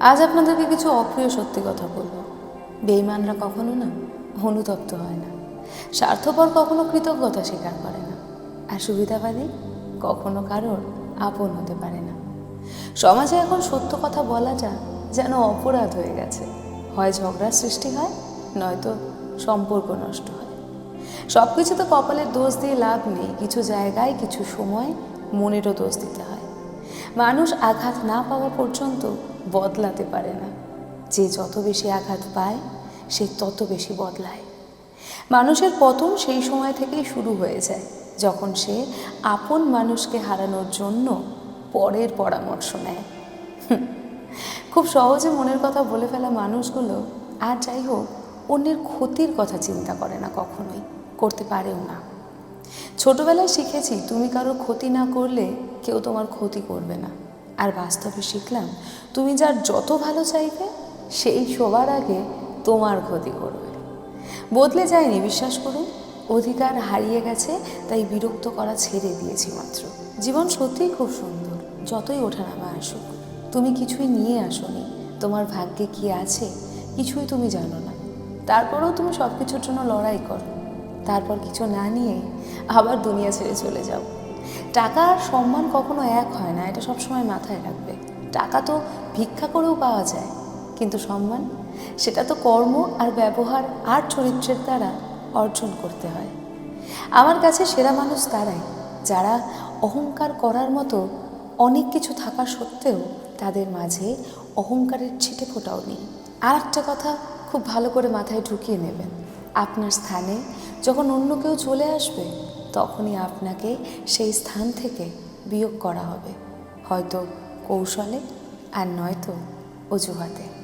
আজ আপনাদেরকে কিছু অপ্রিয় সত্যি কথা বলব। বেইমানরা কখনো না অনুতপ্ত হয় না। স্বার্থপর কখনো কৃতজ্ঞতা স্বীকার করে না। আর সুবিধাবাদী কখনো কারোর আপন হতে পারে না। সমাজে এখন সত্য কথা বলা বলাটা যেন অপরাধ হয়ে গেছে। হয় ঝগড়ার সৃষ্টি হয়, নয়তো সম্পর্ক নষ্ট হয়। সব কিছু তো কপালের দোষ দিয়ে লাভ নেই। কিছু জায়গায় কিছু সময় মনেরও দোষ দিতে হয়। মানুষ আঘাত না পাওয়া পর্যন্ত বদলাতে পারে না। যে যত বেশি আঘাত পায়, সে তত বেশি বদলায়। মানুষের পতন সেই সময় থেকেই শুরু হয়ে যায়, যখন সে আপন মানুষকে হারানোর জন্য পরের পরামর্শ নেয়। খুব সহজে মনের কথা বলে ফেলা মানুষগুলো আর যাই হোক, অন্যের ক্ষতির কথা চিন্তা করে না কখনোই, করতে পারেও না। ছোটবেলায় শিখেছি, তুমি কারোর ক্ষতি না করলে কেউ তোমার ক্ষতি করবে না। আর বাস্তবে শিখলাম, তুমি যার যত ভালো চাইবে, সেই সবার আগে তোমার ক্ষতি করবে। বদলে যায়নি, বিশ্বাস করুন। অধিকার হারিয়ে গেছে, তাই বিরক্ত করা ছেড়ে দিয়েছি মাত্র। জীবন সত্যিই খুব সুন্দর, যতই ওঠানামা আসুক। তুমি কিছুই নিয়ে আসোনি, তোমার ভাগ্যে কি আছে, কিছুই তুমি জানো না। তারপরেও তুমি সব কিছুর জন্য লড়াই করো, তারপর কিছু না নিয়ে আবার দুনিয়া ছেড়ে চলে যাও। টাকা আর সম্মান কখনো এক হয় না, এটা সবসময় মাথায় রাখবে। টাকা তো ভিক্ষা করেও পাওয়া যায়, কিন্তু সম্মান, সেটা তো কর্ম আর ব্যবহার আর চরিত্রের দ্বারা অর্জন করতে হয়। আমার কাছে সেরা মানুষ তারাই, যারা অহংকার করার মতো অনেক কিছু থাকা সত্ত্বেও তাদের মাঝে অহংকারের ছিটে ফোটাও নেই। আর একটা কথা খুব ভালো করে মাথায় ঢুকিয়ে নেবেন, আপনার স্থানে যখন অন্য কেউ চলে আসবে তখনই আপনাকে সেই স্থান থেকে বিয়োগ করা হবে। হয়তো কৌশলে আর নয়তো অজুহাতে।